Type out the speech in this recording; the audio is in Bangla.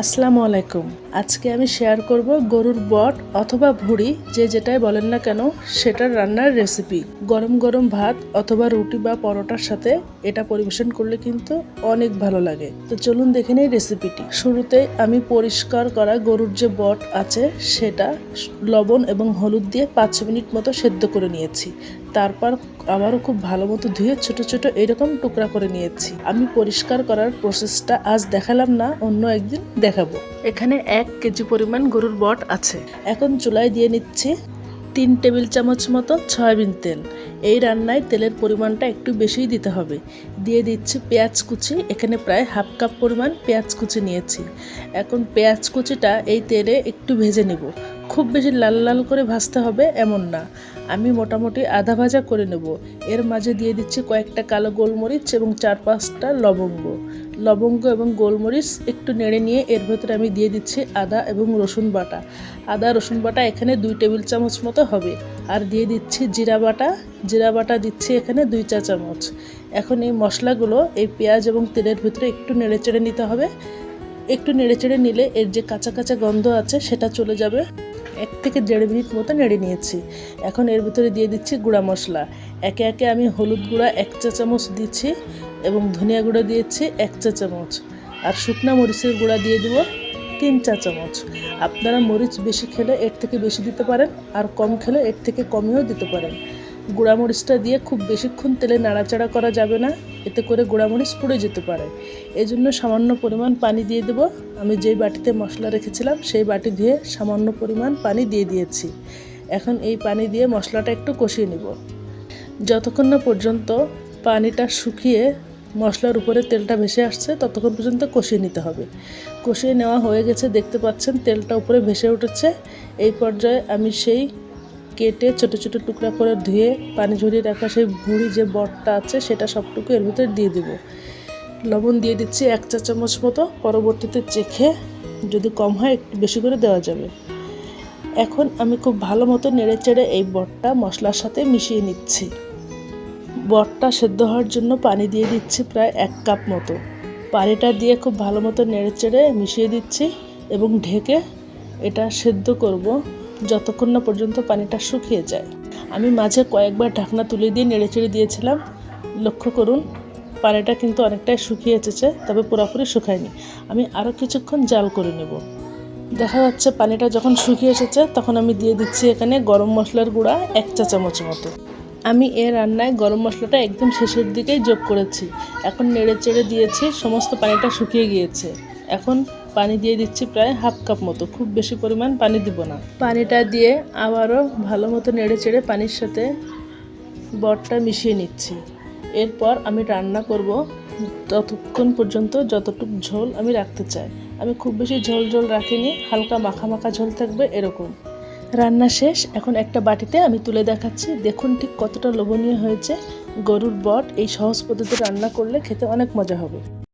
আসসালামু আলাইকুম। আজকে আমি শেয়ার করব গরুর বট অথবা ভুড়ি, যে যেটাই বলেন না কেন, সেটার রান্নার রেসিপি গরম গরম ভাত অথবা রুটি বা পরোটার সাথে এটা পরিবেশন করলে কিন্তু অনেক ভালো লাগে। তো চলুন দেখে নেই রেসিপিটি শুরুতে আমি পরিষ্কার করা গরুর যে বট আছে, সেটা লবণ এবং হলুদ দিয়ে পাঁচ মিনিট মতো সেদ্ধ করে নিয়েছি। তারপর আবারও খুব ভালো মতো ধুয়ে ছোট ছোট এরকম টুকরা করে নিয়েছি। আমি পরিষ্কার করার প্রসেসটা আজ দেখালাম না, অন্য একদিন দেখাবো। এখানে এক কেজি পরিমাণ গরুর বট আছে। এখন চুলায় দিয়ে নিচ্ছি তিন টেবিল চামচ মতো সয়াবিন তেল। এই রান্নায় তেলের পরিমাণটা একটু বেশিই দিতে হবে। দিয়ে দিচ্ছি পেঁয়াজ কুচি, এখানে প্রায় হাফ কাপ পরিমাণ পেঁয়াজ কুচি নিয়েছি। এখন পেঁয়াজ কুচিটা এই তেলে একটু ভেজে নেব। খুব বেশি লাল লাল করে ভাজতে হবে এমন না। আমি মোটামুটি আধা ভাজা করে নেব। এর মাঝে দিয়ে দিচ্ছি কয়েকটা কালো গোলমরিচ এবং চার পাঁচটা লবঙ্গ। লবঙ্গ এবং গোলমরিচ একটু নেড়ে নিয়ে এর ভেতরে আমি দিয়ে দিচ্ছি আদা এবং রসুন বাটা। আদা, রসুন বাটা এখানে দুই টেবিল চামচ মতো হবে। আর দিয়ে দিচ্ছি জিরা বাটা। জিরা বাটা দিচ্ছি এখানে দুই চা চামচ। এখন এই মশলাগুলো এই পেঁয়াজ এবং তেলের ভিতরে একটু নেড়ে চেড়ে নিতে হবে। একটু নেড়ে চেড়ে নিলে এর যে কাঁচা কাঁচা গন্ধ আছে সেটা চলে যাবে। এক থেকে দেড় মিনিট মতো নেড়ে নিয়েছি। এখন এর ভিতরে দিয়ে দিচ্ছি গুঁড়া মশলা। একে একে আমি হলুদ গুঁড়া এক চা চামচ দিচ্ছি এবং ধনিয়া গুঁড়া দিয়েছি এক চা চামচ। আর শুকনা মরিচের গুঁড়া দিয়ে দেবো তিন চা চামচ। আপনারা মরিচ বেশি খেলে এর থেকে বেশি দিতে পারেন, আর কম খেলে এর থেকে কমেও দিতে পারেন। গুঁড়ামরিচটা দিয়ে খুব বেশিক্ষণ তেলে নাড়াচাড়া করা যাবে না। এতে করে গুঁড়ামরিচ পুড়ে যেতে পারে। এই জন্য সামান্য পরিমাণ পানি দিয়ে দেবো। আমি যেই বাটিতে মশলা রেখেছিলাম, সেই বাটি দিয়ে সামান্য পরিমাণ পানি দিয়ে দিয়েছি। এখন এই পানি দিয়ে মশলাটা একটু কষিয়ে নেব। যতক্ষণ না পর্যন্ত পানিটা শুকিয়ে মশলার উপরে তেলটা ভেসে আসছে, ততক্ষণ পর্যন্ত কষিয়ে নিতে হবে। কষিয়ে নেওয়া হয়ে গেছে, দেখতে পাচ্ছেন তেলটা উপরে ভেসে উঠেছে। এই পর্যায়ে আমি সেই কেটে ছোট ছোট টুকরা করে ধুয়ে পানি ঝরিয়ে রাখা সেই ভুঁড়ি যে বটটা আছে, সেটা সবটুকু এর ভিতরে দিয়ে দেব। লবণ দিয়ে দিচ্ছি এক চা চামচ মতো, পরবর্তীতে চেখে যদি কম হয় একটু বেশি করে দেওয়া যাবে। এখন আমি খুব ভালো মতো নেড়ে চেড়ে এই বটটা মশলার সাথে মিশিয়ে নিচ্ছি। বটটা সেদ্ধ হওয়ার জন্য পানি দিয়ে দিচ্ছি প্রায় এক কাপ মতো। পানিটা দিয়ে খুব ভালো মতো নেড়ে চেড়ে মিশিয়ে দিচ্ছি এবং ঢেকে এটা সেদ্ধ করব। যতক্ষণ না পর্যন্ত পানিটা শুকিয়ে যায়। আমি মাঝে কয়েকবার ঢাকনা তুলে দিয়ে নেড়ে চেড়ে দিয়েছিলাম। লক্ষ্য করুন, পানিটা কিন্তু অনেকটাই শুকিয়ে এসেছে, তবে পুরোপুরি শুকায়নি। আমি আরও কিছুক্ষণ জাল করে নেব। দেখা যাচ্ছে পানিটা যখন শুকিয়ে এসেছে, তখন আমি দিয়ে দিচ্ছি এখানে গরম মশলার গুঁড়া এক চা চামচ মতো। আমি এ রান্নায় গরম মশলাটা একদম শেষের দিকেই যোগ করেছি। এখন নেড়ে চেড়ে দিয়েছি, সমস্ত পানিটা শুকিয়ে গিয়েছে। এখন পানি দিয়ে দিচ্ছি প্রায় হাফ কাপ মতো। খুব বেশি পরিমাণ পানি দিব না। পানিটা দিয়ে আবারও ভালো মতো নেড়ে চেড়ে পানির সাথে বটটা মিশিয়ে নিচ্ছি। এরপর আমি রান্না করব ততক্ষণ পর্যন্ত যতটুকু ঝোল আমি রাখতে চাই। আমি খুব বেশি ঝোল ঝোল রাখিনি, হালকা মাখা মাখা ঝোল থাকবে এরকম। রান্না শেষ, এখন একটা বাটিতে আমি তুলে দেখাচ্ছি। দেখুন ঠিক কতটা লোভনীয় হয়েছে। গরুর বট এই সহজ পদ্ধতিতে রান্না করলে খেতে অনেক মজা হবে।